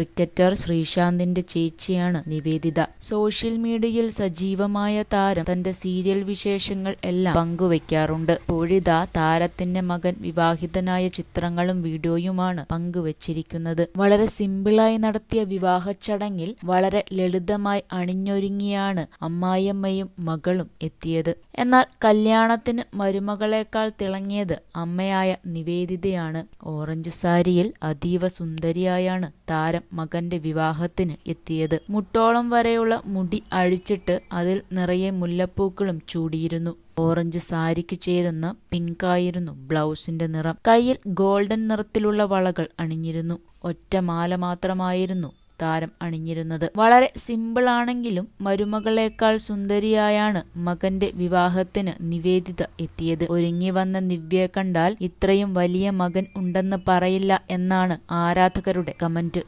Cricketer ശ്രീശാന്തിന്റെ ചേച്ചിയാണ് Nivedita. Social മീഡിയയിൽ സജീവമായ താരം തന്റെ സീരിയൽ വിശേഷങ്ങൾ എല്ലാം പങ്കുവെക്കാറുണ്ട്. പൊഴിത താരത്തിന്റെ മകൻ വിവാഹിതനായ ചിത്രങ്ങളും വീഡിയോയുമാണ് പങ്കുവച്ചിരിക്കുന്നത്. വളരെ സിമ്പിളായി നടത്തിയ വിവാഹ ചടങ്ങിൽ വളരെ ലളിതമായി അണിഞ്ഞൊരുങ്ങിയാണ് അമ്മായിയമ്മയും മകളും എത്തിയത്. എന്നാൽ കല്യാണത്തിന് മരുമകളേക്കാൾ തിളങ്ങിയത് അമ്മയായ നിവേദിതയാണ്. ഓറഞ്ച് സാരിയിൽ അതീവ സുന്ദരിയായാണ് താരം മകന്റെ വിവാഹത്തിന് എത്തിയത്. മുട്ടോളം വരെയുള്ള മുടി അഴിച്ചിട്ട് അതിൽ നിറയെ മുല്ലപ്പൂക്കളും ചൂടിയിരുന്നു. ഓറഞ്ച് സാരിക്ക് ചേരുന്ന പിങ്കായിരുന്നു ബ്ലൗസിന്റെ നിറം. കയ്യിൽ ഗോൾഡൻ നിറത്തിലുള്ള വളകൾ അണിഞ്ഞിരുന്നു. ഒറ്റ മാല മാത്രമായിരുന്നു താരം അണിഞ്ഞിരുന്നത്. വളരെ സിമ്പിൾ ആണെങ്കിലും മരുമകളേക്കാൾ സുന്ദരിയായാണ് മകന്റെ വിവാഹത്തിന് നിവേദിത എത്തിയത്. ഒരുങ്ങി വന്ന നിവ്യയെ കണ്ടാൽ ഇത്രയും വലിയ മകൻ ഉണ്ടെന്ന് പറയില്ല എന്നാണ് ആരാധകരുടെ കമന്റ്.